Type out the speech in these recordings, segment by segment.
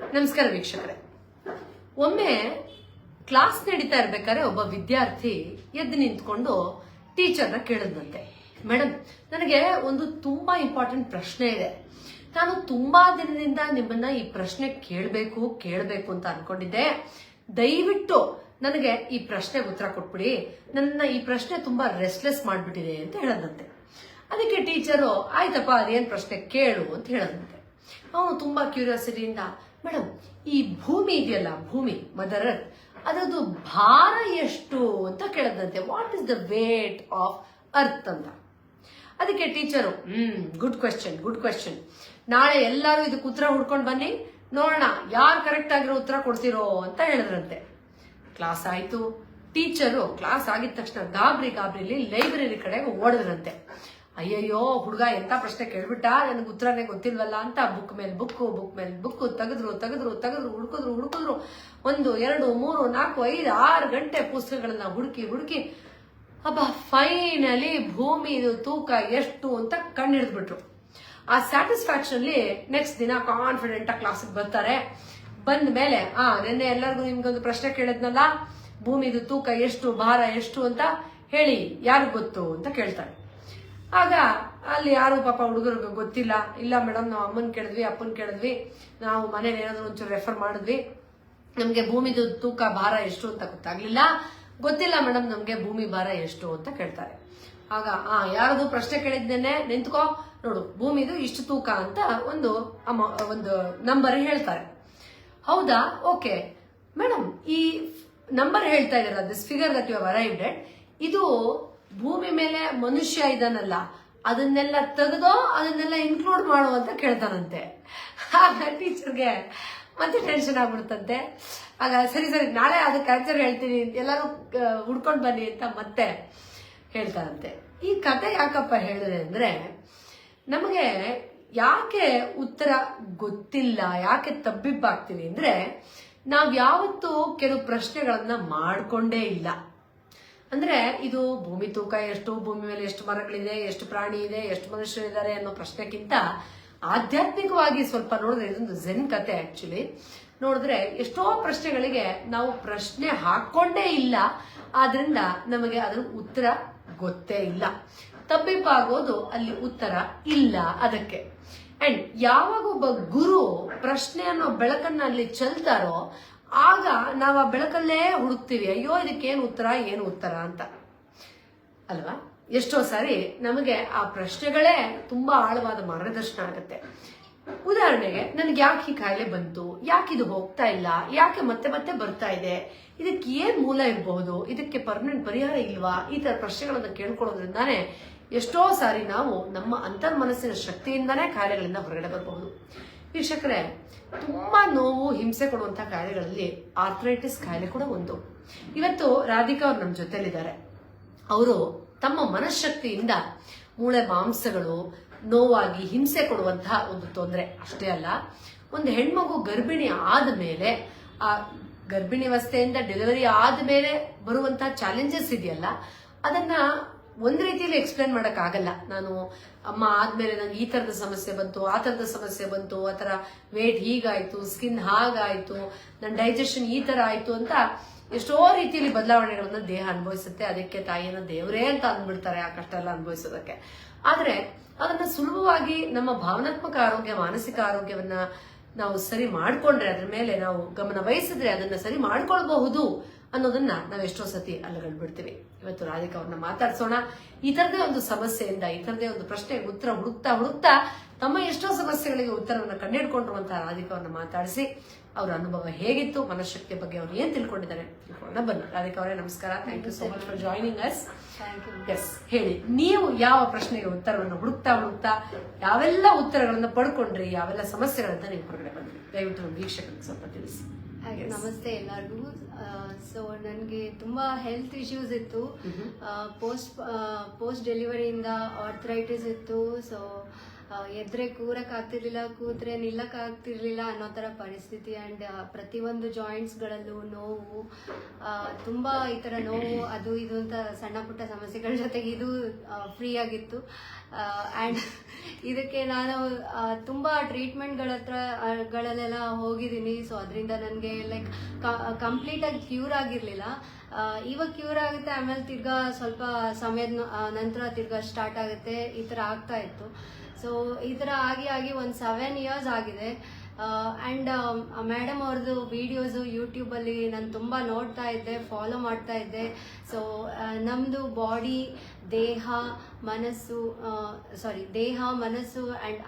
ನಮಸ್ಕಾರ ವೀಕ್ಷಕರೇ. ಒಮ್ಮೆ ಕ್ಲಾಸ್ ನಡೀತಾ ಇರ್ಬೇಕಾದ್ರೆ ಒಬ್ಬ ವಿದ್ಯಾರ್ಥಿ ಎದ್ದು ನಿಂತ್ಕೊಂಡು ಟೀಚರ್ನ ಕೇಳಿದಂತೆ ಮೇಡಮ್ ನನಗೆ ಒಂದು ತುಂಬಾ ಇಂಪಾರ್ಟೆಂಟ್ ಪ್ರಶ್ನೆ ಇದೆ. ನಾನು ತುಂಬಾ ದಿನದಿಂದ ನಿಮ್ಮನ್ನ ಈ ಪ್ರಶ್ನೆ ಕೇಳಬೇಕು ಕೇಳಬೇಕು ಅಂತ ಅನ್ಕೊಂಡಿದ್ದೆ. ದಯವಿಟ್ಟು ನನಗೆ ಈ ಪ್ರಶ್ನೆ ಉತ್ತರ ಕೊಟ್ಬಿಡಿ. ನನ್ನ ಈ ಪ್ರಶ್ನೆ ತುಂಬಾ ರೆಸ್ಟ್ಲೆಸ್ ಮಾಡ್ಬಿಟ್ಟಿದೆ ಅಂತ ಹೇಳದಂತೆ ಅದಕ್ಕೆ ಟೀಚರು ಆಯ್ತಪ್ಪ, ಅದೇನ್ ಪ್ರಶ್ನೆ ಕೇಳು ಅಂತ ಹೇಳದಂತೆ ಅವನು ತುಂಬಾ ಕ್ಯೂರಿಯಾಸಿಟಿಯಿಂದ ಮೇಡಮ್ ಈ ಭೂಮಿ ಇದೆಯಲ್ಲ, ಭೂಮಿ, ಮದರ್ ಅರ್ತ್ ಅದರದ್ದು ಭಾರ ಎಷ್ಟು? ಅಂತ ಕೇಳದಂತೆ what is the weight of earth? ಅಂತ. ಅದಕ್ಕೆ teacher, hmm, good question good question. ನಾಳೆ ಎಲ್ಲರೂ ಇದಕ್ಕೆ ಉತ್ತರ ಹುಡ್ಕೊಂಡು ಬನ್ನಿ. ನೋಡೋಣ, ಯಾರು ಕರೆಕ್ಟ್ ಆಗಿರೋ ಉತ್ತರ ಕೊಡ್ತಿರೋ ಅಂತ ಹೇಳಿದ್ರಂತೆ. ಕ್ಲಾಸ್ ಆಯ್ತು. ಟೀಚರು, ಕ್ಲಾಸ್ ಆಗಿದ ತಕ್ಷಣ ಗಾಬರಿ ಗಾಬರಿಲಿ ಲೈಬ್ರರಿ ಕಡೆಗೆ ಓಡಿದ್ರಂತೆ. ಅಯ್ಯಯ್ಯೋ, ಹುಡುಗ ಎಂತ ಪ್ರಶ್ನೆ ಕೇಳ್ಬಿಟ್ಟ? ನನಗೆ ಉತ್ತರನೇ ಗೊತ್ತಿಲ್ವಲ್ಲ ಅಂತ ಬುಕ್ ಮೇಲೆ ಬುಕ್ಕು ಬುಕ್ ಮೇಲೆ ಬುಕ್ಕು ತೆಗೆದ್ರು ತೆಗೆದ್ರು ತೆಗೆದ್ರು, ಹುಡುಕಿದ್ರು ಹುಡುಕಿದ್ರು. ಒಂದು, ಎರಡು, ಮೂರು, ನಾಲ್ಕು, ಐದು, ಆರು ಗಂಟೆ ಪುಸ್ತಕಗಳನ್ನ ಹುಡುಕಿ ಹುಡುಕಿ, ಅಬ್ಬ ಫೈನಲಿ ಭೂಮಿದು ತೂಕ ಎಷ್ಟು ಅಂತ ಕಣ್ಣಿಡಿದ್ಬಿಟ್ರು. ಆ ಸ್ಯಾಟಿಸ್ಫ್ಯಾಕ್ಷನ್ ಅಲ್ಲಿ ನೆಕ್ಸ್ಟ್ ದಿನ ಕಾನ್ಫಿಡೆಂಟ್ ಆಗಿ ಕ್ಲಾಸಿಗೆ ಬರ್ತಾರೆ. ಬಂದ ಮೇಲೆ, ಆ, ನಿನ್ನೆ ಎಲ್ಲರಿಗೂ ನಿಮ್ಗೊಂದು ಪ್ರಶ್ನೆ ಕೇಳಿದ್ನಲ್ಲ? ಭೂಮಿದು ತೂಕ ಎಷ್ಟು, ಭಾರ ಎಷ್ಟು ಅಂತ ಹೇಳಿ ಯಾರು ಗೊತ್ತು ಅಂತ ಕೇಳ್ತಾರೆ. ಆಗ ಅಲ್ಲಿ ಯಾರು ಪಾಪ ಹುಡುಗರಿಗೆ ಗೊತ್ತಿಲ್ಲ. ಇಲ್ಲ ಮೇಡಮ್, ನಾವು ಅಮ್ಮನ ಕೇಳಿದ್ವಿ, ಅಪ್ಪನ್ ಕೇಳಿದ್ವಿ. ನಾವು ಮನೇಲಿ ಏನಾದ್ರು ಒಂಚೂರು ರೆಫರ್ ಮಾಡಿದ್ವಿ. ನಮ್ಗೆ ಭೂಮಿದು ತೂಕ, ಭಾರ ಎಷ್ಟು ಅಂತ ಗೊತ್ತಾಗ್ಲಿಲ್ಲ. ಗೊತ್ತಿಲ್ಲ ಮೇಡಮ್, ನಮ್ಗೆ ಭೂಮಿ ಭಾರ ಎಷ್ಟು ಅಂತ ಕೇಳ್ತಾರೆ. ಆಗ, ಆ, ಯಾರದು ಪ್ರಶ್ನೆ ಕೇಳಿದ್ದೇನೆ ನಿಂತ್ಕೋ. ನೋಡು, ಭೂಮಿದು ಇಷ್ಟು ತೂಕ ಅಂತ ಒಂದು ಒಂದು ನಂಬರ್ ಹೇಳ್ತಾರೆ. ಹೌದಾ? ಓಕೆ. ಮೇಡಮ್, ಈ ನಂಬರ್ ಹೇಳ್ತಾ ಇದಾರೆ this figure that you arrived ಇದು ಭೂಮಿ ಮೇಲೆ ಮನುಷ್ಯ ಇದನ್ನಲ್ಲ ಅದನ್ನೆಲ್ಲ ತೆಗೆದೋ ಅದನ್ನೆಲ್ಲ ಇನ್ಕ್ಲೂಡ್ ಮಾಡು ಅಂತ ಕೇಳ್ತಾನಂತೆ ಆಗ ಟೀಚರ್ಗೆ ಮತ್ತೆ ಟೆನ್ಷನ್ ಆಗ್ಬಿಡ್ತಂತೆ. ಆಗ ಸರಿ ಸರಿ, ನಾಳೆ ಅದಕ್ಕೆ ಆನ್ಸರ್ ಹೇಳ್ತೀನಿ, ಎಲ್ಲರೂ ಹುಡ್ಕೊಂಡು ಬನ್ನಿ ಅಂತ ಮತ್ತೆ ಹೇಳ್ತಾರಂತೆ. ಈ ಕತೆ ಯಾಕಪ್ಪ ಹೇಳಿದೆ ಅಂದ್ರೆ, ನಮಗೆ ಯಾಕೆ ಉತ್ತರ ಗೊತ್ತಿಲ್ಲ, ಯಾಕೆ ತಬ್ಬಿಬ್ಬಾಗ್ತೀವಿ ಅಂದ್ರೆ, ನಾವ್ ಯಾವತ್ತೂ ಕೆಲವು ಪ್ರಶ್ನೆಗಳನ್ನ ಮಾಡ್ಕೊಂಡೇ ಇಲ್ಲ. ಅಂದ್ರೆ ಇದು ಭೂಮಿ ತೂಕ ಎಷ್ಟು, ಭೂಮಿ ಮೇಲೆ ಎಷ್ಟು ಮರಗಳಿದೆ, ಎಷ್ಟು ಪ್ರಾಣಿ ಇದೆ, ಎಷ್ಟು ಮನುಷ್ಯರಿದ್ದಾರೆ ಅನ್ನೋ ಪ್ರಶ್ನೆಗಿಂತ ಆಧ್ಯಾತ್ಮಿಕವಾಗಿ ಸ್ವಲ್ಪ ನೋಡಿದ್ರೆ ಇದೊಂದು ಝೆನ್ ಕತೆ ಆಕ್ಚುಲಿ ನೋಡಿದ್ರೆ ಎಷ್ಟೋ ಪ್ರಶ್ನೆಗಳಿಗೆ ನಾವು ಪ್ರಶ್ನೆ ಹಾಕೊಂಡೇ ಇಲ್ಲ. ಆದ್ರಿಂದ ನಮಗೆ ಅದರ ಉತ್ತರ ಗೊತ್ತೇ ಇಲ್ಲ. ತಬ್ಬಿಪ್ಪಾಗೋದು ಅಲ್ಲಿ ಉತ್ತರ ಇಲ್ಲ ಅದಕ್ಕೆ. ಅಂಡ್ ಯಾವಾಗ ಒಬ್ಬ ಗುರು ಪ್ರಶ್ನೆ ಅನ್ನೋ ಬೆಳಕನ್ನ ಅಲ್ಲಿ ಚೆಲ್ತಾರೋ ಆಗ ನಾವು ಆ ಬೆಳಕಲ್ಲೇ ಹುಡುಕ್ತೀವಿ, ಅಯ್ಯೋ, ಇದಕ್ಕೇನು ಉತ್ತರ, ಏನು ಉತ್ತರ? ಅಂತ. ಅಲ್ವಾ? ಎಷ್ಟೋ ಸಾರಿ ನಮಗೆ ಆ ಪ್ರಶ್ನೆಗಳೇ ತುಂಬಾ ಆಳವಾದ ಮಾರ್ಗದರ್ಶನ ಆಗುತ್ತೆ. ಉದಾಹರಣೆಗೆ, ನನಗೆ ಯಾಕೆ ಈ ಕಾಯಿಲೆ ಬಂತು? ಯಾಕೆ ಇದು ಹೋಗ್ತಾ ಇಲ್ಲ? ಯಾಕೆ ಮತ್ತೆ ಮತ್ತೆ ಬರ್ತಾ ಇದೆ? ಇದಕ್ಕೆ ಏನ್ ಮೂಲ ಇರಬಹುದು? ಇದಕ್ಕೆ ಪರ್ಮನೆಂಟ್ ಪರಿಹಾರ ಇಲ್ವಾ? ಈ ತರ ಪ್ರಶ್ನೆಗಳನ್ನ ಕೇಳ್ಕೊಳ್ಳೋದ್ರಿಂದಾನೇ ಎಷ್ಟೋ ಸಾರಿ ನಾವು ನಮ್ಮ ಅಂತರ್ಮನಸ್ಸಿನ ಶಕ್ತಿಯಿಂದಾನೇ ಕಾಯಿಲೆಗಳಿಂದ ಹೊರಗಡೆ ಬರಬಹುದು. ವೀಕ್ಷಕರೇ, ತುಂಬಾ ನೋವು, ಹಿಂಸೆ ಕೊಡುವಂತ ಕಾಯಿಲೆಗಳಲ್ಲಿ ಆರ್ಥರೈಟಿಸ್ ಕಾಯಿಲೆ ಕೂಡ ಒಂದು. ಇವತ್ತು ರಾಧಿಕಾ ಅವ್ರು ನಮ್ಮ ಜೊತೆಲಿದ್ದಾರೆ. ಅವರು ತಮ್ಮ ಮನಃಶಕ್ತಿಯಿಂದ ಮೂಳೆ ಮಾಂಸಗಳು, ನೋವಾಗಿ ಹಿಂಸೆ ಕೊಡುವಂತಹ ಒಂದು ತೊಂದರೆ. ಅಷ್ಟೇ ಅಲ್ಲ, ಒಂದು ಹೆಣ್ಮಗು ಗರ್ಭಿಣಿ ಆದ ಮೇಲೆ, ಆ ಗರ್ಭಿಣಿ ಅವಸ್ಥೆಯಿಂದ ಡೆಲಿವರಿ ಆದ ಮೇಲೆ ಬರುವಂತಹ ಚಾಲೆಂಜಸ್ ಇದೆಯಲ್ಲ, ಅದನ್ನ ಒಂದ್ ರೀತಿಯಲ್ಲಿ ಎಕ್ಸ್ಪ್ಲೇನ್ ಆಗಲ್ಲ. ನಾನು ಅಮ್ಮ ಆದ್ಮೇಲೆ ನಂಗೆ ಈ ತರದ ಸಮಸ್ಯೆ ಬಂತು, ಆ ತರದ ಸಮಸ್ಯೆ ಬಂತು, ಆ ಥರ ವೇಟ್ ಹೀಗಾಯ್ತು ಸ್ಕಿನ್ ಹಾಗಾಯ್ತು ನನ್ನ ಡೈಜೆಷನ್ ಈ ತರ ಆಯ್ತು ಅಂತ ಎಷ್ಟೋ ರೀತಿಯಲ್ಲಿ ಬದಲಾವಣೆಗಳನ್ನ ದೇಹ ಅನುಭವಿಸುತ್ತೆ. ಅದಕ್ಕೆ ತಾಯಿಯನ್ನ ದೇವರೇ ಅಂತ ಅಂದ್ಬಿಡ್ತಾರೆ ಆ ಕಷ್ಟ ಎಲ್ಲ ಅನುಭವಿಸೋದಕ್ಕೆ. ಆದ್ರೆ ಅದನ್ನ ಸುಲಭವಾಗಿ ನಮ್ಮ ಭಾವನಾತ್ಮಕ ಆರೋಗ್ಯ, ಮಾನಸಿಕ ಆರೋಗ್ಯವನ್ನ ನಾವು ಸರಿ ಮಾಡ್ಕೊಂಡ್ರೆ, ಅದ್ರ ಮೇಲೆ ನಾವು ಗಮನ ವಹಿಸಿದ್ರೆ ಅದನ್ನ ಸರಿ ಮಾಡ್ಕೊಳ್ಬಹುದು. ಅನ್ನೋದನ್ನ ನಾವು ಎಷ್ಟೋ ಸತಿ ಅಲ್ಲಗಳ್ಬಿಡ್ತೀವಿ ಇವತ್ತು ರಾಧಿಕಾ ಅವ್ರನ್ನ ಮಾತಾಡ್ಸೋಣ. ಇತರದೇ ತರದೇ ಒಂದು ಸಮಸ್ಯೆಯಿಂದ ಈ ಒಂದು ಪ್ರಶ್ನೆಗೆ ಉತ್ತರ ಹುಡುಕ್ತಾ ಹುಡುಕ್ತಾ ತಮ್ಮ ಎಷ್ಟೋ ಸಮಸ್ಯೆಗಳಿಗೆ ಉತ್ತರವನ್ನು ಕಂಡುಹಿಡ್ಕೊಂಡಿರುವಂತಹ ರಾಧಿಕಾ ಅವ್ರನ್ನ ಮಾತಾಡಿಸಿ ಅವರ ಅನುಭವ ಹೇಗಿತ್ತು ಮನಃಶಕ್ತಿಯ ಬಗ್ಗೆ ಅವ್ರು ಏನ್ ತಿಳ್ಕೊಂಡಿದ್ದಾರೆ ತಿಳ್ಕೊಳ್ಳೋಣ. ಬನ್ನಿ ರಾಧಿಕಾ ಅವರೇ ನಮಸ್ಕಾರ. Thank you so much for joining us yes ಹೇಳಿ. ನೀವು ಯಾವ ಪ್ರಶ್ನೆಗೆ ಉತ್ತರವನ್ನು ಹುಡುಕ್ತಾ ಹುಡುಕ್ತಾ ಯಾವೆಲ್ಲ ಉತ್ತರಗಳನ್ನ ಪಡ್ಕೊಂಡ್ರಿ ಯಾವೆಲ್ಲ ಸಮಸ್ಯೆಗಳಂತ ನೀವು ಹೊರಗಡೆ ಬಂದ್ರಿ. ದಯವಿಟ್ಟು ನಮ್ಮ ವೀಕ್ಷಕರಿಗೆ ಸ್ವಲ್ಪ ತಿಳಿಸಿ. ಹಾಗೆ ನಮಸ್ತೆ ಎಲ್ಲರಿಗೂ. ಸೊ ನನಗೆ ತುಂಬ ಹೆಲ್ತ್ ಇಶ್ಯೂಸ್ ಇತ್ತು. ಪೋಸ್ಟ್ ಪೋಸ್ಟ್ ಡೆಲಿವರಿಯಿಂದ ಆರ್ಥ್ರೈಟಿಸ್ ಇತ್ತು. ಸೊ ಎದ್ರೆ ಕೂರಕ್ ಆಗ್ತಿರ್ಲಿಲ್ಲ, ಕೂತ್ರೆ ನಿಲ್ಲಕ್ ಆಗ್ತಿರ್ಲಿಲ್ಲ ಅನ್ನೋ ತರ ಪರಿಸ್ಥಿತಿ ಅಂಡ್ ಪ್ರತಿಯೊಂದು ಜಾಯಿಂಟ್ಸ್ ಗಳಲ್ಲೂ ನೋವು ತುಂಬಾ ಈ ತರ ನೋವು, ಅದು ಇದು ಅಂತ ಸಣ್ಣ ಪುಟ್ಟ ಸಮಸ್ಯೆಗಳ ಜೊತೆಗೆ ಇದು ಫ್ರೀ ಆಗಿತ್ತು. ಅಂಡ್ ಇದಕ್ಕೆ ನಾನು ತುಂಬ ಟ್ರೀಟ್ಮೆಂಟ್ಗಳ ಹತ್ರ ಗಳಲ್ಲೆಲ್ಲ ಹೋಗಿದ್ದೀನಿ. ಸೊ ಅದರಿಂದ ನನಗೆ ಲೈಕ್ ಕಂಪ್ಲೀಟ್ ಆಗಿ ಕ್ಯೂರ್ ಆಗಿರ್ಲಿಲ್ಲ. ಇವಾಗ ಕ್ಯೂರ್ ಆಗುತ್ತೆ, ಆಮೇಲೆ ತಿರ್ಗಾ ಸ್ವಲ್ಪ ಸಮಯದ ನಂತರ ತಿರ್ಗಾ ಸ್ಟಾರ್ಟ್ ಆಗುತ್ತೆ. ಈ ಥರ ಆಗ್ತಾ ಇತ್ತು. ಸೊ ಈ ಥರ ಆಗಿ ಆಗಿ ಒಂದು ಸೆವೆನ್ ಇಯರ್ಸ್ ಆಗಿದೆ. ಆ್ಯಂಡ್ ಮೇಡಮ್ ಅವ್ರದ್ದು ವೀಡಿಯೋಸು ಯೂಟ್ಯೂಬಲ್ಲಿ ನಾನು ತುಂಬ ನೋಡ್ತಾ ಇದ್ದೆ ಫಾಲೋ ಮಾಡ್ತಾ ಇದ್ದೆ. ಸೊ ನಮ್ಮದು ಬಾಡಿ ದೇಹ ಮನಸ್ಸು ಸಾರಿ ದೇಹ ಮನಸ್ಸು ಅಂಡ್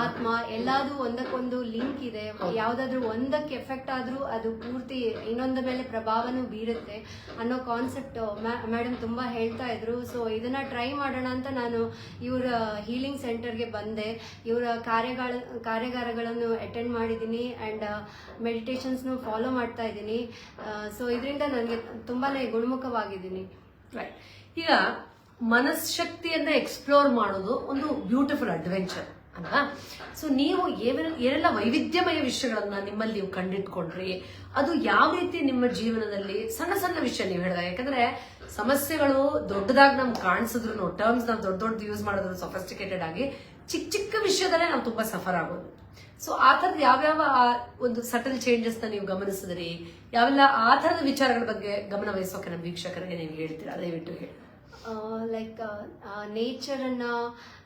ಆತ್ಮ. ಎಲ್ಲಾದ್ರೂ ಎಲ್ಲಾದು ಒಂದಕ್ಕೊಂದು ಲಿಂಕ್ ಇದೆ. ಯಾವ್ದಾದ್ರು ಒಂದಕ್ಕೆ ಎಫೆಕ್ಟ್ ಆದ್ರೂ ಅದು ಪೂರ್ತಿ ಇನ್ನೊಂದ ಮೇಲೆ ಪ್ರಭಾವನೂ ಬೀರುತ್ತೆ ಅನ್ನೋ ಕಾನ್ಸೆಪ್ಟ್ ಮೇಡಮ್ ತುಂಬಾ ಹೇಳ್ತಾ ಇದ್ರು. ಸೊ ಇದನ್ನ ಟ್ರೈ ಮಾಡೋಣ ಅಂತ ನಾನು ಇವರ ಹೀಲಿಂಗ್ ಸೆಂಟರ್ಗೆ ಬಂದೆ. ಇವರ ಕಾರ್ಯಗಳ ಕಾರ್ಯಾಗಾರಗಳನ್ನು ಅಟೆಂಡ್ ಮಾಡಿದ್ದೀನಿ ಅಂಡ್ ಮೆಡಿಟೇಷನ್ಸ್ನು ಫಾಲೋ ಮಾಡ್ತಾ ಇದ್ದೀನಿ. ಸೊ ಇದರಿಂದ ನನಗೆ ತುಂಬಾನೇ ಗುಣಮುಖವಾಗಿದ್ದೀನಿ. Right. ಈಗ ಮನಸ್ಶಕ್ತಿಯನ್ನ ಎಕ್ಸ್ಪ್ಲೋರ್ ಮಾಡೋದು ಒಂದು ಬ್ಯೂಟಿಫುಲ್ ಅಡ್ವೆಂಚರ್ ಅಲ್ವಾ? ಸೊ ನೀವು ಏನೆಲ್ಲ ವೈವಿಧ್ಯಮಯ ವಿಷಯಗಳನ್ನ ನಿಮ್ಮಲ್ಲಿ ನೀವು ಕಂಡಿಟ್ಕೊಂಡ್ರಿ, ಅದು ಯಾವ ರೀತಿ ನಿಮ್ಮ ಜೀವನದಲ್ಲಿ ಸಣ್ಣ ಸಣ್ಣ ವಿಷಯ ನೀವು ಹೇಳಿದಾಗ, ಯಾಕಂದ್ರೆ ಸಮಸ್ಯೆಗಳು ದೊಡ್ಡದಾಗಿ ನಮ್ಗೆ ಕಾಣಿಸಿದ್ರು ಟರ್ಮ್ಸ್ ನಾವು ದೊಡ್ಡ ದೊಡ್ಡ ಯೂಸ್ ಮಾಡಿದ್ರು ಸೊಫಿಸ್ಟಿಕೇಟೆಡ್ ಆಗಿ ಚಿಕ್ಕ ಚಿಕ್ಕ ವಿಷಯದಲ್ಲೇ ನಾವು ತುಂಬಾ ಸಫರ್ ಆಗೋದು. ಸೊ ಆ ಥರದ ಯಾವ್ಯಾವ ಒಂದು ಸಟಲ್ ಚೇಂಜಸ್ನ ನೀವು ಗಮನಿಸಿದ್ರಿ? ಯಾವೆಲ್ಲ ಆ ಥರದ ವಿಚಾರಗಳ ಬಗ್ಗೆ ಗಮನ ವಹಿಸೋಕೆ ನಮ್ಮ ವೀಕ್ಷಕರಿಗೆ ನೀವು ಹೇಳ್ತೀರಾ? ದಯವಿಟ್ಟು ಹೇಳಿ. ಲೈಕ್ ನೇಚರನ್ನ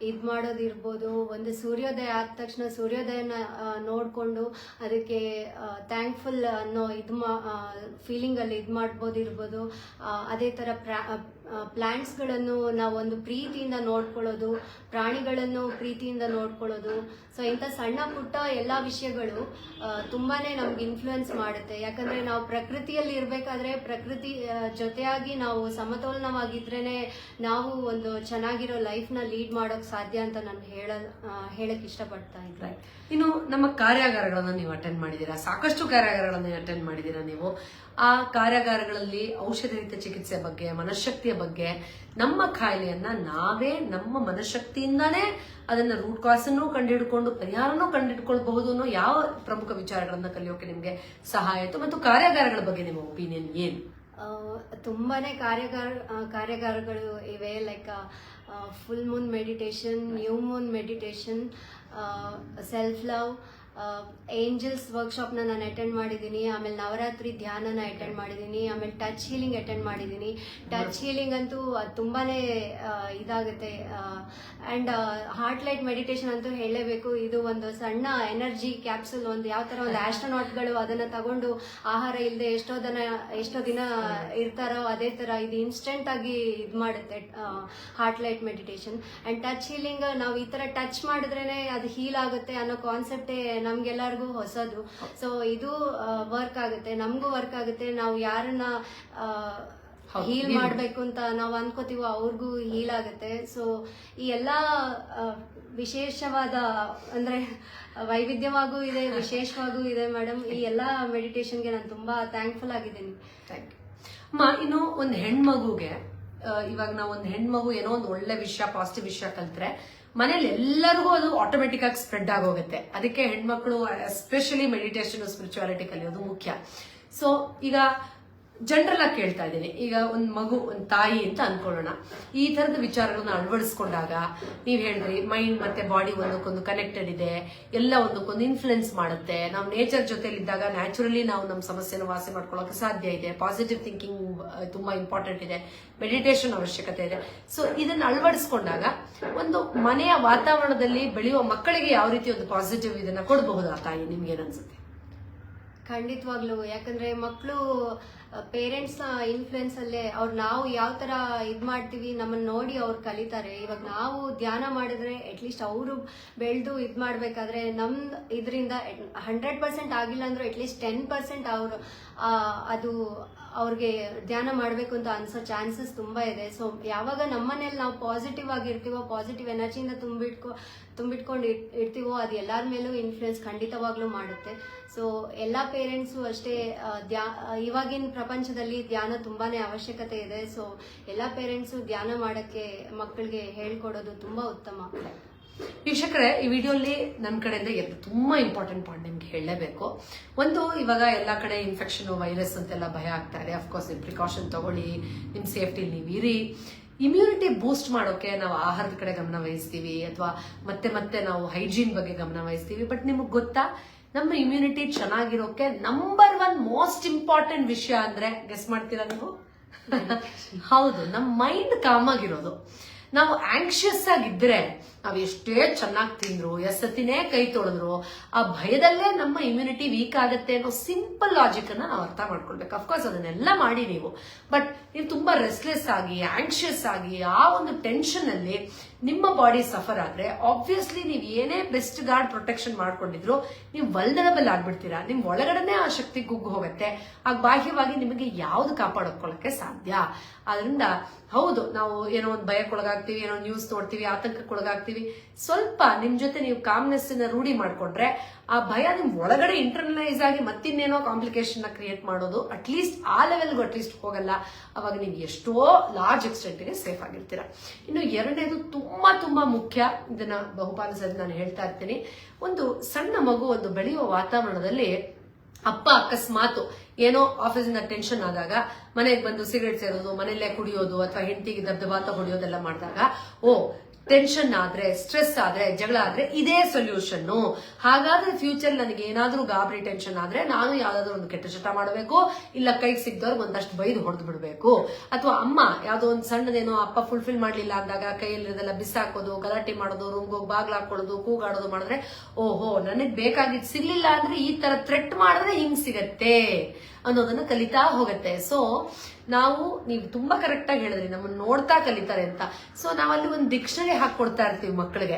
ಇದು ಮಾಡೋದಿರ್ಬೋದು, ಒಂದು ಸೂರ್ಯೋದಯ ಆದ ತಕ್ಷಣ ಸೂರ್ಯೋದಯನ ನೋಡಿಕೊಂಡು ಅದಕ್ಕೆ ಥ್ಯಾಂಕ್ಫುಲ್ ಅನ್ನೋ ಇದು ಮಾ ಫೀಲಿಂಗಲ್ಲಿ ಇದು ಮಾಡ್ಬೋದಿರ್ಬೋದು. ಅದೇ ಥರ ಪ್ಲ್ಯಾಂಟ್ಸ್ಗಳನ್ನು ನಾವು ಒಂದು ಪ್ರೀತಿಯಿಂದ ನೋಡ್ಕೊಳ್ಳೋದು, ಪ್ರಾಣಿಗಳನ್ನು ಪ್ರೀತಿಯಿಂದ ನೋಡ್ಕೊಳ್ಳೋದು. ಸೊ ಇಂಥ ಸಣ್ಣ ಪುಟ್ಟ ಎಲ್ಲ ವಿಷಯಗಳು ತುಂಬಾ ನಮ್ಗೆ ಇನ್ಫ್ಲುಯೆನ್ಸ್ ಮಾಡುತ್ತೆ. ಯಾಕಂದರೆ ನಾವು ಪ್ರಕೃತಿಯಲ್ಲಿ ಇರಬೇಕಾದ್ರೆ ಪ್ರಕೃತಿ ಜೊತೆಯಾಗಿ ನಾವು ಸಮತೋಲನವಾಗಿದ್ರೇ ನಾವು ಒಂದು ಚೆನ್ನಾಗಿರೋ ಲೈಫ್ನ ಲೀಡ್ ಮಾಡೋಕೆ ಸಾಧ್ಯ ಅಂತ ನಾನು ಹೇಳ ಹೇಳಕ್ಕೆ ಹೇಳಕ್ ಇಷ್ಟಪಡ್ತಾ ಇದ್ದೆ ಇನ್ನು ನಮ್ಮ ಕಾರ್ಯಾಗಾರಗಳನ್ನು ನೀವು ಅಟೆಂಡ್ ಮಾಡಿದ್ದೀರಾ? ಸಾಕಷ್ಟು ಕಾರ್ಯಾಗಾರಗಳನ್ನು ಅಟೆಂಡ್ ಮಾಡಿದ್ದೀರಾ ನೀವು? ಆ ಕಾರ್ಯಾಗಾರಗಳಲ್ಲಿ ಔಷಧಿಯುತ ಚಿಕಿತ್ಸೆ ಬಗ್ಗೆ, ಮನಃಶಕ್ತಿಯ ಬಗ್ಗೆ ನಮ್ಮ ಕಾಯಿಲೆಯನ್ನ ನಾವೇ ನಮ್ಮ ಮನಶಕ್ತಿಯಿಂದಾನೇ ಅದನ್ನ ರೂಟ್ ಕಾಸ್ ಅನ್ನು ಕಂಡುಹಿಡ್ಕೊಂಡು ಪರಿಹಾರನೂ ಕಂಡುಹಿಡ್ಕೊಳ್ಬಹುದು ಅನ್ನೋ ಯಾವ ಪ್ರಮುಖ ವಿಚಾರಗಳನ್ನ ಕಲಿಯೋಕೆ ನಿಮ್ಗೆ ಸಹಾಯ ಆಯ್ತು ಮತ್ತು ಕಾರ್ಯಾಗಾರಗಳ ಬಗ್ಗೆ ನಿಮ್ಮ ಒಪಿನಿಯನ್ ಏನು? ತುಂಬಾನೇ ಕಾರ್ಯಗಾರ ಕಾರ್ಯಾಗಾರಗಳು ಇವೆ like full moon meditation new moon meditation self love angels ವರ್ಕ್ಶಾಪ್ನ ನಾನು ಅಟೆಂಡ್ ಮಾಡಿದ್ದೀನಿ ಆಮೇಲೆ ನವರಾತ್ರಿ ಧ್ಯಾನನ ಅಟೆಂಡ್ ಮಾಡಿದ್ದೀನಿ ಆಮೇಲೆ ಟಚ್ ಹೀಲಿಂಗ್ ಅಟೆಂಡ್ ಮಾಡಿದ್ದೀನಿ. ಟಚ್ ಹೀಲಿಂಗ್ ಅಂತೂ ಅದು ತುಂಬಾನೇ ಇದಾಗುತ್ತೆ. ಆ್ಯಂಡ್ ಹಾರ್ಟ್ ಲೈಟ್ ಮೆಡಿಟೇಷನ್ ಅಂತೂ ಹೇಳಲೇಬೇಕು. ಇದು ಒಂದು ಸಣ್ಣ ಎನರ್ಜಿ ಕ್ಯಾಪ್ಸುಲ್ ಒಂದು ಯಾವ ಥರ ಒಂದು ಆಸ್ಟ್ರೋನಾಟ್ಗಳು ಅದನ್ನ ತಗೊಂಡು ಆಹಾರ ಇಲ್ಲದೆ ಎಷ್ಟೋ ದಿನ ಎಷ್ಟೋ ದಿನ ಇರ್ತಾರೋ ಅದೇ ಥರ ಇದು ಇನ್ಸ್ಟೆಂಟ್ ಆಗಿ ಇದು ಮಾಡುತ್ತೆ heart light meditation and touch healing ನಾವು ಈ ಥರ ಟಚ್ ಮಾಡಿದ್ರೇನೆ ಅದು ಹೀಲ್ ಆಗುತ್ತೆ ಅನ್ನೋ ಕಾನ್ಸೆಪ್ಟೇ ನಮ್ಗೆಲ್ಲರಿಗೂ ಹೊಸದು. ಸೊ ಇದು ವರ್ಕ್ ಆಗುತ್ತೆ. ನಮಗೂ ವರ್ಕ್ ಆಗುತ್ತೆ. ನಾವು ಯಾರನ್ನ ಹೀಲ್ ಮಾಡಬೇಕು ಅಂತ ನಾವು ಅನ್ಕೋತೀವೋ ಅವ್ರಿಗೂ ಹೀಲ್ ಆಗುತ್ತೆ. ಸೊ ಈ ಎಲ್ಲ ವಿಶೇಷವಾದ ಅಂದ್ರೆ ವೈವಿಧ್ಯವಾಗೂ ಇದೆ ವಿಶೇಷವಾಗೂ ಇದೆ ಮೇಡಮ್ ಈ ಎಲ್ಲ ಮೆಡಿಟೇಷನ್ಗೆ ನಾನು ತುಂಬಾ ಥ್ಯಾಂಕ್ಫುಲ್ ಆಗಿದ್ದೀನಿ. ಥ್ಯಾಂಕ್ ಯು ಇನ್ನು ಒಂದು ಹೆಣ್ಮಗುಗೆ ಇವಾಗ ನಾವು ಒಂದು ಹೆಣ್ಮಗು ಏನೋ ಒಂದು ಒಳ್ಳೆ ವಿಷಯ ಪಾಸಿಟಿವ್ ವಿಷಯ ಕಲ್ತ್ರೆ ಮನೇಲಿ ಎಲ್ಲರಿಗೂ ಅದು ಆಟೋಮೆಟಿಕ್ ಆಗಿ ಸ್ಪ್ರೆಡ್ ಆಗೋಗುತ್ತೆ. ಅದಕ್ಕೆ ಹೆಣ್ಮಕ್ಳು ಎಸ್ಪೆಷಲಿ ಮೆಡಿಟೇಷನ್ ಸ್ಪಿರಿಚುಯಾಲಿಟಿ ಕಲಿಯೋದು ಮುಖ್ಯ. ಸೊ ಈಗ ಜನರಲ್ ಆಗಿ ಕೇಳ್ತಾ ಇದ್ದೀನಿ. ಈಗ ಒಂದು ಮಗು, ಒಂದು ತಾಯಿ ಅಂತ ಅನ್ಕೊಳ್ಳೋಣ. ಈ ತರದ ವಿಚಾರಗಳನ್ನ ಅಳವಡಿಸ್ಕೊಂಡಾಗ ನೀವು ಹೇಳ್ರಿ ಮೈಂಡ್ ಮತ್ತೆ ಬಾಡಿ ಒಂದಕ್ಕೊಂದು ಕನೆಕ್ಟೆಡ್ ಇದೆ, ಎಲ್ಲ ಒಂದಕ್ಕೊಂದು ಇನ್ಫ್ಲುಯೆನ್ಸ್ ಮಾಡುತ್ತೆ. ನಾವು ನೇಚರ್ ಜೊತೆಲಿದ್ದಾಗ ನ್ಯಾಚುರಲಿ ನಾವು ನಮ್ಮ ಸಮಸ್ಯೆನ ವಾಸಿ ಮಾಡ್ಕೊಳ್ಳೋಕೆ ಸಾಧ್ಯ ಇದೆ. ಪಾಸಿಟಿವ್ ಥಿಂಕಿಂಗ್ ತುಂಬಾ ಇಂಪಾರ್ಟೆಂಟ್ ಇದೆ. ಮೆಡಿಟೇಷನ್ ಅವಶ್ಯಕತೆ ಇದೆ. ಸೊ ಇದನ್ನ ಅಳವಡಿಸ್ಕೊಂಡಾಗ ಒಂದು ಮನೆಯ ವಾತಾವರಣದಲ್ಲಿ ಬೆಳೆಯುವ ಮಕ್ಕಳಿಗೆ ಯಾವ ರೀತಿ ಒಂದು ಪಾಸಿಟಿವ್ ಇದನ್ನ ಕೊಡಬಹುದು ಆ ತಾಯಿ? ನಿಮ್ಗೆ ಏನನ್ಸುತ್ತೆ ಖಂಡಿತವಾಗ್ಲು. ಯಾಕಂದ್ರೆ ಮಕ್ಕಳು ಪೇರೆಂಟ್ಸ್ನ ಇನ್ಫ್ಲುಯೆನ್ಸ್ ಅಲ್ಲೇ ಅವ್ರು ನಾವು ಯಾವ ತರ ಇದು ಮಾಡ್ತೀವಿ ನಮ್ಮನ್ನ ನೋಡಿ ಅವ್ರು ಕಲಿತಾರೆ. ಇವಾಗ ನಾವು ಧ್ಯಾನ ಮಾಡಿದ್ರೆ ಅಟ್ಲೀಸ್ಟ್ ಅವರು ಬೆಳೆದು ಇದು ಮಾಡಬೇಕಾದ್ರೆ ನಮ್ ಇದರಿಂದ ಹಂಡ್ರೆಡ್ ಪರ್ಸೆಂಟ್ ಆಗಿಲ್ಲ ಅಂದ್ರೂ ಅಟ್ಲೀಸ್ಟ್ ಟೆನ್ ಪರ್ಸೆಂಟ್ ಅವರು ಅದು ಅವ್ರಿಗೆ ಧ್ಯಾನ ಮಾಡಬೇಕು ಅಂತ ಅನ್ಸೋ ಚಾನ್ಸಸ್ ತುಂಬಾ ಇದೆ. ಸೊ ಯಾವಾಗ ನಮ್ಮನೇಲಿ ನಾವು ಪಾಸಿಟಿವ್ ಆಗಿರ್ತೀವೋ ಪಾಸಿಟಿವ್ ಎನರ್ಜಿಯಿಂದ ತುಂಬಿಟ್ಕೊ, ತುಂಬಿಟ್ಕೊಂಡು ಇಟ್ ಇರ್ತೀವೋ ಅದು ಎಲ್ಲರ ಮೇಲೂ ಇನ್ಫ್ಲುಯೆನ್ಸ್ ಖಂಡಿತವಾಗ್ಲೂ ಮಾಡುತ್ತೆ. ಸೊ ಎಲ್ಲ ಪೇರೆಂಟ್ಸು ಅಷ್ಟೇ ಧ್ಯಾ ಇವಾಗಿನ ಪ್ರಪಂಚದಲ್ಲಿ ಧ್ಯಾನ ತುಂಬಾನೇ ಅವಶ್ಯಕತೆ ಇದೆ. ಸೊ ಎಲ್ಲ ಪೇರೆಂಟ್ಸು ಧ್ಯಾನ ಮಾಡೋಕ್ಕೆ ಮಕ್ಕಳಿಗೆ ಹೇಳ್ಕೊಡೋದು ತುಂಬಾ ಉತ್ತಮ. ವೀಕ್ಷಕರೇ ಈ ವಿಡಿಯೋಲಿ ನನ್ನ ಕಡೆಯಿಂದ ಎರಡು ತುಂಬಾ ಇಂಪಾರ್ಟೆಂಟ್ ಪಾಯಿಂಟ್ ನಿಮ್ಗೆ ಹೇಳಲೇಬೇಕು. ಒಂದು ಇವಾಗ ಎಲ್ಲ ಕಡೆ ಇನ್ಫೆಕ್ಷನ್ ವೈರಸ್ ಅಂತೆಲ್ಲ ಭಯ ಆಗ್ತಾ ಇದೆ. ಅಫ್ಕೋರ್ಸ್ ನೀವು ಪ್ರಿಕಾಷನ್ ತಗೊಳ್ಳಿ ನಿಮ್ಮ ಸೇಫ್ಟಿ ನೀವು ಇರಿ. ಇಮ್ಯುನಿಟಿ ಬೂಸ್ಟ್ ಮಾಡೋಕೆ ನಾವು ಆಹಾರದ ಕಡೆ ಗಮನ ವಹಿಸ್ತೀವಿ ಅಥವಾ ಮತ್ತೆ ಮತ್ತೆ ನಾವು ಹೈಜೀನ್ ಬಗ್ಗೆ ಗಮನ ವಹಿಸ್ತೀವಿ. ಬಟ್ ನಿಮಗೆ ಗೊತ್ತಾ ನಮ್ಮ ಇಮ್ಯುನಿಟಿ ಚೆನ್ನಾಗಿರೋಕೆ ನಂಬರ್ ಒನ್ ಮೋಸ್ಟ್ ಇಂಪಾರ್ಟೆಂಟ್ ವಿಷಯ ಅಂದ್ರೆ ಗೆಸ್ ಮಾಡ್ತೀರಾ ನೀವು? ಹೌದು ನಮ್ಮ ಮೈಂಡ್ ಕಾಮ್ ಆಗಿರೋದು. ನಾವು ಆಂಕ್ಷಿಯಸ್ ಆಗಿದ್ರೆ ನಾವು ಎಷ್ಟೇ ಚೆನ್ನಾಗಿ ತಿಂದ್ರು, ಎಸತಿನೇ ಕೈ ತೊಳೆದ್ರು, ಆ ಭಯದಲ್ಲೇ ನಮ್ಮ ಇಮ್ಯುನಿಟಿ ವೀಕ್ ಆಗುತ್ತೆ ಅನ್ನೋ ಸಿಂಪಲ್ ಲಾಜಿಕ್ ಅನ್ನ ನಾವು ಅರ್ಥ ಮಾಡ್ಕೊಳ್ಬೇಕು. ಅಫ್ಕೋರ್ಸ್ ಅದನ್ನೆಲ್ಲ ಮಾಡಿ ನೀವು. ಬಟ್ ನೀವು ತುಂಬಾ ರೆಸ್ಟ್ಲೆಸ್ ಆಗಿ ಆಂಕ್ಷಿಯಸ್ ಆಗಿ, ಆ ಒಂದು ಟೆನ್ಷನ್ ಅಲ್ಲಿ ನಿಮ್ಮ ಬಾಡಿ ಸಫರ್ ಆದ್ರೆ ಆಬ್ವಿಯಸ್ಲಿ ನೀವು ಏನೇ ಬೆಸ್ಟ್ ಗಾರ್ಡ್ ಪ್ರೊಟೆಕ್ಷನ್ ಮಾಡ್ಕೊಂಡಿದ್ರು, ನೀವು ವಲ್ನರಬಲ್ ಆಗ್ಬಿಡ್ತೀರಾ. ನಿಮ್ ಒಳಗಡೆನೆ ಆ ಶಕ್ತಿ ಕುಗ್ಗು ಹೋಗುತ್ತೆ. ಆಗ ಬಾಹ್ಯವಾಗಿ ನಿಮಗೆ ಯಾವ್ದು ಕಾಪಾಡ್ಕೊಳ್ಳಕ್ಕೆ ಸಾಧ್ಯ? ಅದರಿಂದ ಹೌದು, ನಾವು ಏನೋ ಒಂದು ಭಯಕ್ಕೊಳಗಾಗ್ತೀವಿ, ಏನೋ ನ್ಯೂಸ್ ನೋಡ್ತೀವಿ, ಆತಂಕಕ್ಕೊಳಗಾಗ್ತೀವಿ. ಸ್ವಲ್ಪ ನಿಮ್ ಜೊತೆ ನೀವು ಕಾಮ್ನೆಸ್ ರೂಢಿ ಮಾಡ್ಕೊಂಡ್ರೆ ಆ ಭಯ ನಿಮ್ ಒಳಗಡೆ ಇಂಟರ್ನಲೈಸ್ ಆಗಿ ಮತ್ತಿನ್ನೇನೋ ಕಾಂಪ್ಲಿಕೇಶನ್ನ ಕ್ರಿಯೇಟ್ ಮಾಡೋದು ಅಟ್ಲೀಸ್ಟ್ ಆ ಲೆವೆಲ್ಗೂ ಅಟ್ಲೀಸ್ಟ್ ಹೋಗಲ್ಲ. ಅವಾಗ ನೀವು ಎಷ್ಟೋ ಲಾರ್ಜ್ ಎಕ್ಸ್ಟೆಂಟ್ಗೆ ಸೇಫ್ ಆಗಿರ್ತೀರ. ಇನ್ನು ಎರಡನೇದು ತುಂಬಾ ತುಂಬಾ ಮುಖ್ಯ, ಇದನ್ನ ಬಹುಪಾಲು ನಾನು ಹೇಳ್ತಾ ಇರ್ತೀನಿ. ಒಂದು ಸಣ್ಣ ಮಗು ಒಂದು ಬೆಳೆಯುವ ವಾತಾವರಣದಲ್ಲಿ ಅಪ್ಪ ಅಕಸ್ಮಾತ್ ಏನೋ ಆಫೀಸಿಂದ ಟೆನ್ಷನ್ ಆದಾಗ, ಮನೆಗೆ ಬಂದು ಸಿಗರೆಟ್ ಸೇರೋದು, ಮನೆಯಲ್ಲೇ ಕುಡಿಯೋದು ಅಥವಾ ಹೆಂಡತಿಗೆ ದಬ್ದಬಾತ ಹೊಡಿಯೋದೆಲ್ಲ ಮಾಡಿದಾಗ, ಓ ಟೆನ್ಷನ್ ಆದ್ರೆ ಸ್ಟ್ರೆಸ್ ಆದ್ರೆ, ಜಗಳ ಆದ್ರೆ ಇದೇ ಸೊಲ್ಯೂಷನ್ ಹಾಗಾದ್ರೆ ಫ್ಯೂಚರ್ ನನಗೆ ಏನಾದ್ರೂ ಗಾಬರಿ ಟೆನ್ಷನ್ ಆದ್ರೆ ನಾನು ಯಾವ್ದಾದ್ರು ಒಂದು ಕೆಟ್ಟ ಚಟ ಮಾಡಬೇಕು, ಇಲ್ಲ ಕೈಗೆ ಸಿಗ್ದವ್ರಿಗೆ ಒಂದಷ್ಟು ಬೈದು ಹೊಡೆದು ಬಿಡಬೇಕು. ಅಥವಾ ಅಮ್ಮ ಯಾವ್ದೋ ಒಂದು ಸಣ್ಣದೇನೋ ಅಪ್ಪ ಫುಲ್ಫಿಲ್ ಮಾಡ್ಲಿಲ್ಲ ಅಂದಾಗ ಕೈಯಲ್ಲಿರೋದೆಲ್ಲ ಬಿಸಾಕೋದು, ಗಲಾಟೆ ಮಾಡೋದು ರೂಮ್ಗೆ ಹೋಗಿ ಬಾಗ್ಲಾಕೊಳ್ಳೋದು ಕೂಗಾಡೋದು ಮಾಡಿದ್ರೆ, ಓಹೋ, ನನಗ್ ಬೇಕಾಗಿದ್ ಸಿಗ್ಲಿಲ್ಲ ಅಂದ್ರೆ ಈ ತರ ಥ್ರೆಟ್ ಮಾಡಿದ್ರೆ ಹಿಂಗ್ ಸಿಗತ್ತೆ. ಅನ್ನೋದನ್ನ ಕಲಿತಾ ಹೋಗುತ್ತೆ. ಸೊ ನಾವು, ನೀವು ತುಂಬಾ ಕರೆಕ್ಟಾಗಿ ಹೇಳಿದ್ರಿ, ನಮ್ಮನ್ನ ನೋಡ್ತಾ ಕಲಿತಾರೆ ಅಂತ. ಸೊ ನಾವಲ್ಲಿ ಒಂದು ಡಿಕ್ಷನರಿ ಹಾಕೊಡ್ತಾ ಇರ್ತೀವಿ ಮಕ್ಕಳಿಗೆ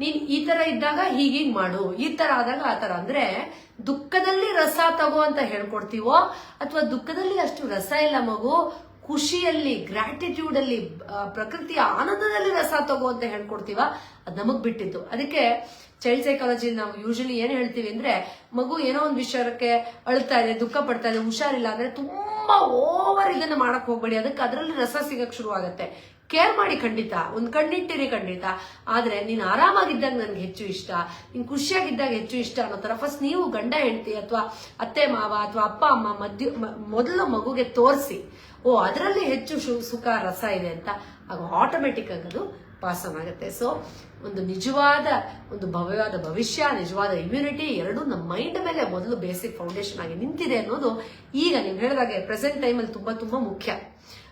ನೀನ್ ಈ ತರ ಇದ್ದಾಗ ಹೀಗೀಗ್ ಮಾಡು, ಈ ತರ ಆದಾಗ ಆ ತರ. ಅಂದ್ರೆ, ದುಃಖದಲ್ಲಿ ರಸ ತಗೋ ಅಂತ ಹೇಳ್ಕೊಡ್ತೀವೋ, ಅಥವಾ ದುಃಖದಲ್ಲಿ ಅಷ್ಟು ರಸ ಇಲ್ಲ ಮಗು, ಖುಷಿಯಲ್ಲಿ ಗ್ರಾಟಿಟ್ಯೂಡ್ ಅಲ್ಲಿ ಪ್ರಕೃತಿಯ ಆನಂದದಲ್ಲಿ ರಸ ತಗೋ ಅಂತ ಹೇಳ್ಕೊಡ್ತೀವ, ಅದ್ ನಮಗ್ ಬಿಟ್ಟಿದ್ದು. ಅದಕ್ಕೆ ಚೈಲ್ಡ್ ಸೈಕಾಲಜಿ ನಾವು ಯೂಶಲಿ ಏನ್ ಹೇಳ್ತೀವಿ ಅಂದ್ರೆ ಮಗು ಏನೋ ಒಂದು ವಿಷಯಕ್ಕೆ ಅಳ್ತಾ ಇದೆ, ದುಃಖ ಪಡ್ತಾ ಇದೆ, ಹುಷಾರಿಲ್ಲ ಅಂದ್ರೆ ತುಂಬಾ ಓವರ್ ಇದನ್ನ ಮಾಡಕ್ ಹೋಗ್ಬೇಡಿ. ಅದಕ್ಕೆ ಅದರಲ್ಲಿ ರಸ ಸಿಗಕ್ ಶುರು ಆಗುತ್ತೆ ಕೇರ್ ಮಾಡಿ ಖಂಡಿತ, ಒಂದ್ ಕಣ್ಣಿಟ್ಟಿರಿ ಖಂಡಿತ. ಆದ್ರೆ ನೀನ್ ಆರಾಮಾಗಿದ್ದಾಗ ನನ್ಗೆ ಹೆಚ್ಚು ಇಷ್ಟ, ನೀನ್ ಖುಷಿಯಾಗಿದ್ದಾಗ ಹೆಚ್ಚು ಇಷ್ಟ ಅನ್ನೋ ತರ ಫಸ್ಟ್ ನೀವು ಗಂಡ, ಹೆಂಡತಿ ಅಥವಾ ಅತ್ತೆ, ಮಾವ ಅಥವಾ ಅಪ್ಪ, ಅಮ್ಮ ಮಧ್ಯ ಮೊದಲು ಮಗುಗೆ ತೋರಿಸಿ, ಓ, ಅದರಲ್ಲಿ ಹೆಚ್ಚು ಸುಖ, ರಸ ಇದೆ ಅಂತ, ಆಗ ಆಟೋಮೆಟಿಕ್ ಆಗಿ ಅದು ಪಾಸ್ ಆನ್ ಆಗುತ್ತೆ ಸೊ ಒಂದು ನಿಜವಾದ, ಒಂದು ಭವ್ಯವಾದ ಭವಿಷ್ಯ, ನಿಜವಾದ ಇಮ್ಯುನಿಟಿ ಎರಡೂ ನಮ್ಮ ಮೈಂಡ್ ಮೇಲೆ ಮೊದಲು ಬೇಸಿಕ್ ಫೌಂಡೇಶನ್ ಆಗಿ ನಿಂತಿದೆ ಅನ್ನೋದು ಈಗ ನೀವು ಹೇಳಿದಾಗೆ ಪ್ರೆಸೆಂಟ್ ಟೈಮಲ್ಲಿ ತುಂಬ ತುಂಬ ಮುಖ್ಯ.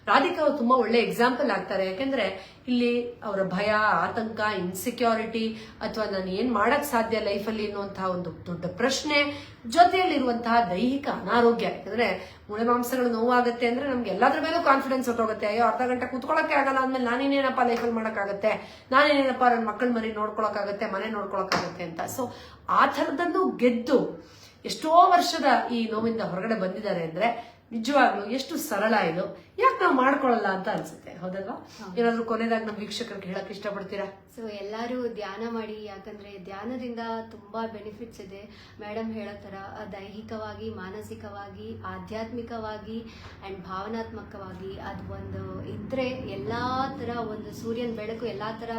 ರಾಧಿಕಾ ಅವರು ತುಂಬಾ ಒಳ್ಳೆ ಎಕ್ಸಾಂಪಲ್ ಆಗ್ತಾರೆ. ಯಾಕೆಂದ್ರೆ ಇಲ್ಲಿ ಅವರ ಭಯ, ಆತಂಕ ಇನ್ಸೆಕ್ಯೂರಿಟಿ ಅಥವಾ ನಾನು ಏನ್ ಮಾಡಕ್ ಸಾಧ್ಯ ಲೈಫಲ್ಲಿ ಅನ್ನುವಂತಹ ಒಂದು ದೊಡ್ಡ ಪ್ರಶ್ನೆ ಜೊತೆಯಲ್ಲಿರುವಂತಹ ದೈಹಿಕ ಅನಾರೋಗ್ಯ. ಯಾಕಂದ್ರೆ ಮೂಳೆ ಮಾಂಸಗಳು ನೋವಾಗುತ್ತೆ ಅಂದ್ರೆ ನಮ್ಗೆ ಎಲ್ಲದ್ರ ಮೇಲೂ ಕಾನ್ಫಿಡೆನ್ಸ್ ಹೊಟ್ಟೋಗುತ್ತೆ ಅಯ್ಯೋ, ಅರ್ಧ ಗಂಟೆ ಕುತ್ಕೊಳ್ಳೋಕೆ ಆಗಲ್ಲ ಅಂದ್ಮೇಲೆ ನಾನೇನೇನಪ್ಪ ಲೈಫಲ್ಲಿ ಮಾಡಕ್ಕಾಗತ್ತೆ? ನಾನೇನೇನಪ್ಪ ನನ್ನ ಮಕ್ಕಳ ಮರಿ ನೋಡ್ಕೊಳಕ್ಕಾಗತ್ತೆ, ಮನೆ ನೋಡ್ಕೊಳಕ್ಕಾಗತ್ತೆ ಅಂತ. ಸೊ ಆ ಥರದನ್ನು ಗೆದ್ದು ಎಷ್ಟೋ ವರ್ಷದ ಈ ನೋವಿಂದ ಹೊರಗಡೆ ಬಂದಿದ್ದಾರೆ ಅಂದ್ರೆ ನಿಜವಾಗ್ಲೂ ಎಷ್ಟು ಸರಳ ಇದು. ಯಾಕೆ ನಾವು ಮಾಡ್ಕೊಳ್ಳಲ್ಲ ಅಂತ ಅನ್ಸುತ್ತೆ. ಹೌದಲ್ವಾ? ಏನಾದರೂ ಕೊನೆದಾಗ ನಮ್ಮ ವೀಕ್ಷಕರಿಗೆ ಹೇಳಕ್ ಇಷ್ಟಪಡ್ತೀರಾ? ಸೊ ಎಲ್ಲರೂ ಧ್ಯಾನ ಮಾಡಿ, ಯಾಕಂದರೆ ಧ್ಯಾನದಿಂದ ತುಂಬ ಬೆನಿಫಿಟ್ಸ್ ಇದೆ. ಮೇಡಮ್ ಹೇಳೋ ಥರ, ದೈಹಿಕವಾಗಿ, ಮಾನಸಿಕವಾಗಿ, ಆಧ್ಯಾತ್ಮಿಕವಾಗಿ ಆ್ಯಂಡ್ ಭಾವನಾತ್ಮಕವಾಗಿ ಅದು ಒಂದು ಇದ್ದರೆ ಎಲ್ಲ ಥರ ಒಂದು ಸೂರ್ಯನ ಬೆಳಕು ಎಲ್ಲ ಥರ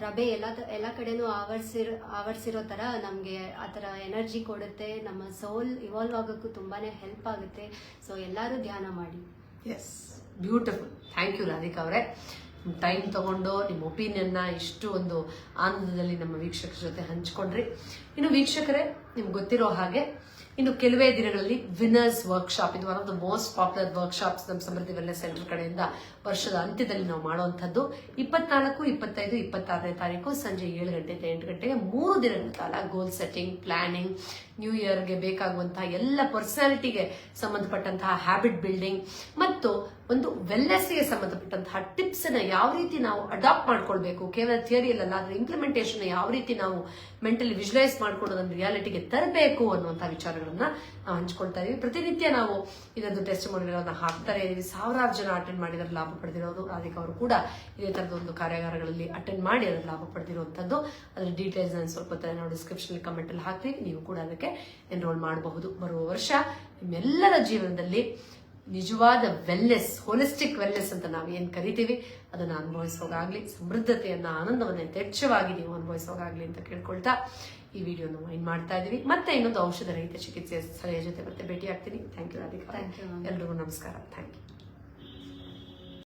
ಪ್ರಭೆ ಎಲ್ಲ ಎಲ್ಲ ಕಡೆನೂ ಆವರಿಸಿರೋ ಆವರಿಸಿರೋ ಥರ ನಮಗೆ ಆ ಥರ ಎನರ್ಜಿ ಕೊಡುತ್ತೆ. ನಮ್ಮ ಸೋಲ್ ಇವಾಲ್ವ್ ಆಗೋಕ್ಕೂ ತುಂಬಾ ಹೆಲ್ಪ್ ಆಗುತ್ತೆ. ಸೊ ಎಲ್ಲರೂ ಧ್ಯಾನ ಮಾಡಿ. Yes beautiful thank you Radhika ಅವರೇ. ಟೈಮ್ ತಗೊಂಡು, ನಿಮ್ಮ ಒಪಿನಿಯನ್ನ ಇಷ್ಟು ಒಂದು ಆನಂದದಲ್ಲಿ ನಮ್ಮ ವೀಕ್ಷಕರ ಜೊತೆ ಹಂಚ್ಕೊಂಡ್ರಿ. ಇನ್ನು ವೀಕ್ಷಕರೇ, ನಿಮ್ಗೆ ಗೊತ್ತಿರೋ ಹಾಗೆ, ಇನ್ನು ಕೆಲವೇ ದಿನಗಳಲ್ಲಿ ವಿನರ್ಸ್ ವರ್ಕ್ಶಾಪ್ ಇದು one of the most popular workshops ನಮ್ಮ ಸಮೃದ್ಧಿ ವೆಲ್ನೆಸ್ ಸೆಂಟರ್ ಕಡೆಯಿಂದ ವರ್ಷದ ಅಂತ್ಯದಲ್ಲಿ ನಾವು ಮಾಡುವಂಥದ್ದು. ಇಪ್ಪತ್ನಾಲ್ಕು, ಇಪ್ಪತ್ತೈದು, ಇಪ್ಪತ್ತಾರನೇ ತಾರೀಕು ಸಂಜೆ ಏಳು ಗಂಟೆಯಿಂದ ಎಂಟು ಗಂಟೆಗೆ ಮೂರು ದಿನಗಳ ಕಾಲ ಗೋಲ್ ಸೆಟ್ಟಿಂಗ್ ಪ್ಲಾನಿಂಗ್ ನ್ಯೂ ಇಯರ್ಗೆ ಬೇಕಾಗುವಂತಹ ಎಲ್ಲ ಪರ್ಸನಾಲಿಟಿಗೆ ಸಂಬಂಧಪಟ್ಟಂತಹ ಹ್ಯಾಬಿಟ್ ಬಿಲ್ಡಿಂಗ್ ಮತ್ತು ಒಂದು ವೆಲ್ನೆಸ್ಗೆ ಸಂಬಂಧಪಟ್ಟಂತಹ ಟಿಪ್ಸ್ ಅನ್ನ ಯಾವ ರೀತಿ ನಾವು ಅಡಾಪ್ಟ್ ಮಾಡ್ಕೊಳ್ಬೇಕು, ಕೇವಲ ಥಿಯರಿ ಅಲ್ಲ ಅದರ ಇಂಪ್ಲಿಮೆಂಟೇಷನ್ ಯಾವ ರೀತಿ ನಾವು ಮೆಂಟಲಿ ವಿಜುಲೈಸ್ ಮಾಡ್ಕೊಂಡು ಅದನ್ನು ರಿಯಾಲಿಟಿಗೆ ತರಬೇಕು ಅನ್ನುವಂತಹ ವಿಚಾರಗಳನ್ನ ನಾವು ಹಂಚ್ಕೊಳ್ತಾ ಇದೀವಿ. ಪ್ರತಿನಿತ್ಯ ನಾವು ಇದೊಂದು ಟೆಸ್ಟ್ ಮಾಡಿರೋದನ್ನ ಹಾಕ್ತಾರೆ ಸಾವಿರಾರು ಜನ ಅಟೆಂಡ್ ಮಾಡಿದ್ರೆ ಲಾಭ ಪಡೆದಿರೋದು, ರಾಧಿಕಾ ಅವರು ಕೂಡ ಇದೇ ತರದ ಒಂದು ಕಾರ್ಯಾಗಾರಗಳಲ್ಲಿ ಅಟೆಂಡ್ ಮಾಡಿ ಅದರ ಲಾಭ ಪಡೆದಿರುವಂತದ್ದು. ಅದರ ಡೀಟೇಲ್ಸ್ ನಾನು ಸ್ವಲ್ಪ ನಾವು ಡಿಸ್ಕ್ರಿಪ್ಷನ್ ಕಮೆಂಟ್ ಅಲ್ಲಿ ಹಾಕ್ತೀವಿ ನೀವು ಕೂಡ ಅದಕ್ಕೆ ಎನ್ರೋಲ್ ಮಾಡಬಹುದು. ಬರುವ ವರ್ಷ ನಿಮ್ಮೆಲ್ಲರ ಜೀವನದಲ್ಲಿ ನಿಜವಾದ ವೆಲ್ನೆಸ್ ಹೋಲಿಸ್ಟಿಕ್ ವೆಲ್ನೆಸ್ ಅಂತ ನಾವು ಏನ್ ಕರಿತೀವಿ ಅದನ್ನ ಅನುಭವಿಸೋಗಾಗ್ಲಿ ಸಮೃದ್ಧತೆಯನ್ನ ಆನಂದವನ್ನ ಯಥೇಚ್ಛವಾಗಿ ನೀವು ಅನುಭವಿಸೋಗಾಗ್ಲಿ ಅಂತ ಕೇಳ್ಕೊಳ್ತಾ ಈ ವಿಡಿಯೋನ ಮೈಂಡ್ ಮಾಡ್ತಾ ಇದೀವಿ. ಮತ್ತೆ ಇನ್ನೊಂದು ಔಷಧ ರಹಿತ ಚಿಕಿತ್ಸೆ ಸಲಹೆ ಜೊತೆ ಮತ್ತೆ ಭೇಟಿ ಆಗ್ತೀನಿ ಥ್ಯಾಂಕ್ ಯು ರಾಧಿಕಾ. ಎಲ್ರಿಗೂ ನಮಸ್ಕಾರ. Thank you